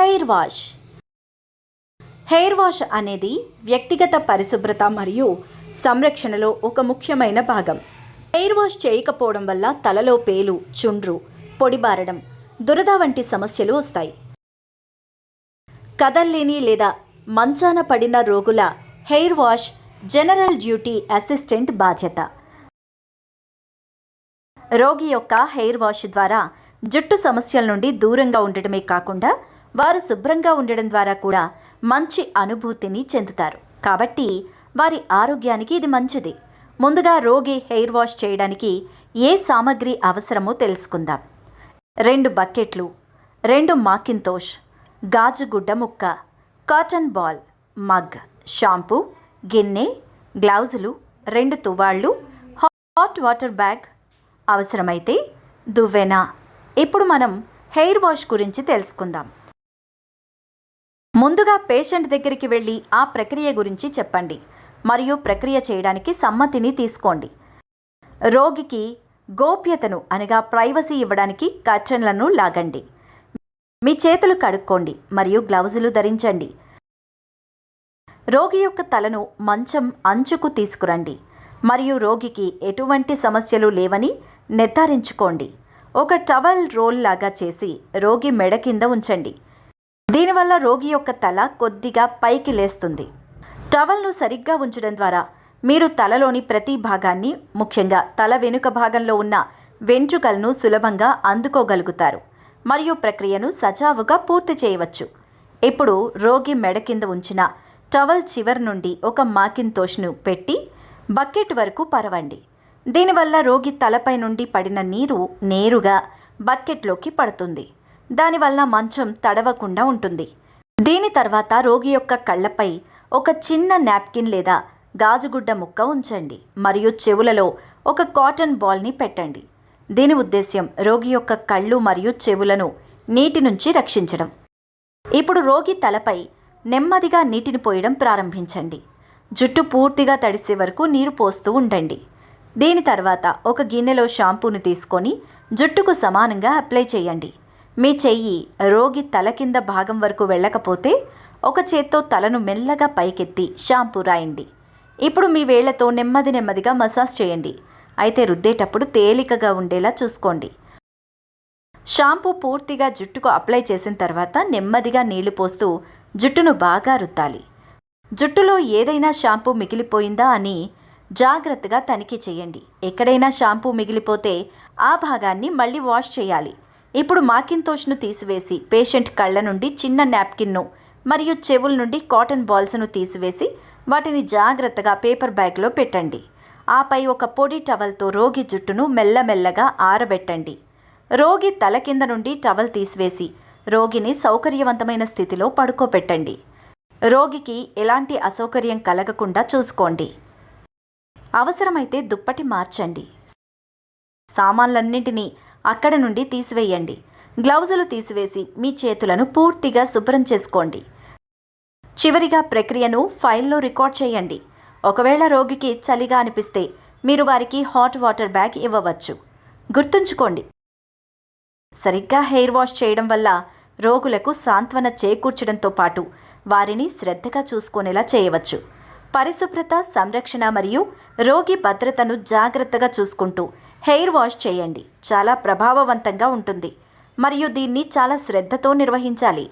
Hair wash. Hair wash అనేది వ్యక్తిగత పరిశుభ్రత మరియు సంరక్షణలో ఒక ముఖ్యమైన భాగం. హెయిర్ వాష్ చేయకపోవడం వల్ల తలలో పేలు చుండ్రు పొడిబారడం దురద వంటి సమస్యలు వస్తాయి. కదల్లేని లేదా మంచాన పడిన రోగుల hair wash general duty assistant బాధ్యత. రోగి యొక్క హెయిర్ వాష్ ద్వారా జుట్టు సమస్యల నుండి దూరంగా ఉండటమే కాకుండా వారు శుభ్రంగా ఉండడం ద్వారా కూడా మంచి అనుభూతిని చెందుతారు. కాబట్టి వారి ఆరోగ్యానికి ఇది మంచిది. ముందుగా రోగి హెయిర్ వాష్ చేయడానికి ఏ సామగ్రి అవసరమో తెలుసుకుందాం. రెండు బకెట్లు రెండు మాకింతోష్ గాజుగుడ్డ ముక్క కాటన్ బాల్ మగ్ షాంపూ గిన్నె గ్లౌజులు రెండు తువాళ్ళు హాట్ వాటర్ బ్యాగ్ అవసరమైతే దువ్వెన. ఇప్పుడు మనం హెయిర్ వాష్ గురించి తెలుసుకుందాం. ముందుగా పేషెంట్ దగ్గరికి వెళ్ళి ఆ ప్రక్రియ గురించి చెప్పండి మరియు ప్రక్రియ చేయడానికి సమ్మతిని తీసుకోండి. రోగికి గోప్యతను అనగా ప్రైవసీ ఇవ్వడానికి కర్చన్లను లాగండి. మీ చేతులు కడుక్కోండి మరియు గ్లౌజులు ధరించండి. రోగి యొక్క తలను మంచం అంచుకు తీసుకురండి మరియు రోగికి ఎటువంటి సమస్యలు లేవని నిర్ధారించుకోండి. ఒక టవల్ రోల్ లాగా చేసి రోగి మెడ కింద ఉంచండి. దీనివల్ల రోగి యొక్క తల కొద్దిగా పైకి లేస్తుంది. టవల్ను సరిగ్గా ఉంచడం ద్వారా మీరు తలలోని ప్రతి భాగాన్ని ముఖ్యంగా తల వెనుక భాగంలో ఉన్న వెంట్రుకలను సులభంగా అందుకోగలుగుతారు మరియు ప్రక్రియను సజావుగా పూర్తి చేయవచ్చు. ఇప్పుడు రోగి మెడ కింద ఉంచిన టవల్ చివరి నుండి ఒక మాకింతోష్ను పెట్టి బకెట్ వరకు పరవండి. దీనివల్ల రోగి తలపై నుండి పడిన నీరు నేరుగా బకెట్లోకి పడుతుంది. దానివల్ల మంచం తడవకుండా ఉంటుంది. దీని తర్వాత రోగి యొక్క కళ్ళపై ఒక చిన్న నాప్కిన్ లేదా గాజుగుడ్డ ముక్క ఉంచండి మరియు చెవులలో ఒక కాటన్ బాల్ని పెట్టండి. దీని ఉద్దేశ్యం రోగి యొక్క కళ్ళు మరియు చెవులను నీటి నుంచి రక్షించడం. ఇప్పుడు రోగి తలపై నెమ్మదిగా నీటిని పోయడం ప్రారంభించండి. జుట్టు పూర్తిగా తడిసే వరకు నీరు పోస్తూ ఉండండి. దీని తర్వాత ఒక గిన్నెలో షాంపూను తీసుకొని జుట్టుకు సమానంగా అప్లై చేయండి. మీ చెయ్యి రోగి తల కింద భాగం వరకు వెళ్ళకపోతే ఒక చేత్తో తలను మెల్లగా పైకెత్తి షాంపూ రాయండి. ఇప్పుడు మీ వేళ్ళతో నెమ్మది నెమ్మదిగా మసాజ్ చేయండి. అయితే రుద్దేటప్పుడు తేలికగా ఉండేలా చూసుకోండి. షాంపూ పూర్తిగా జుట్టుకు అప్లై చేసిన తర్వాత నెమ్మదిగా నీళ్ళు పోస్తూ జుట్టును బాగా రుద్దాలి. జుట్టులో ఏదైనా షాంపూ మిగిలిపోయిందా అని జాగ్రత్తగా తనిఖీ చేయండి. ఎక్కడైనా షాంపూ మిగిలిపోతే ఆ భాగాన్ని మళ్ళీ వాష్ చేయాలి. ఇప్పుడు మాకింతోష్ను తీసివేసి పేషెంట్ కళ్ళ నుండి చిన్న నాప్కిన్ను మరియు చెవుల నుండి కాటన్ బాల్స్ను తీసివేసి వాటిని జాగ్రత్తగా పేపర్ బ్యాగ్లో పెట్టండి. ఆపై ఒక పొడి టవల్తో రోగి జుట్టును మెల్లమెల్లగా ఆరబెట్టండి. రోగి తల కింద నుండి టవల్ తీసివేసి రోగిని సౌకర్యవంతమైన స్థితిలో పడుకోబెట్టండి. రోగికి ఎలాంటి అసౌకర్యం కలగకుండా చూసుకోండి. అవసరమైతే దుప్పటి మార్చండి. సామాన్లన్నింటినీ అక్కడ నుండి తీసివేయండి. గ్లౌజులు తీసివేసి మీ చేతులను పూర్తిగా శుభ్రం చేసుకోండి. చివరిగా ప్రక్రియను ఫైల్లో రికార్డ్ చేయండి. ఒకవేళ రోగికి చలిగా అనిపిస్తే మీరు వారికి హాట్ వాటర్ బ్యాగ్ ఇవ్వవచ్చు. గుర్తుంచుకోండి. సరిగ్గా హెయిర్ వాష్ చేయడం వల్ల రోగులకు సాంత్వన చేకూర్చడంతో పాటు వారిని శ్రద్ధగా చూసుకునేలా చేయవచ్చు. పరిశుభ్రత సంరక్షణ మరియు రోగి భద్రతను జాగ్రత్తగా చూసుకుంటూ హెయిర్ వాష్ చేయండి. చాలా ప్రభావవంతంగా ఉంటుంది. మరియు దీన్ని చాలా శ్రద్ధతో నిర్వహించాలి.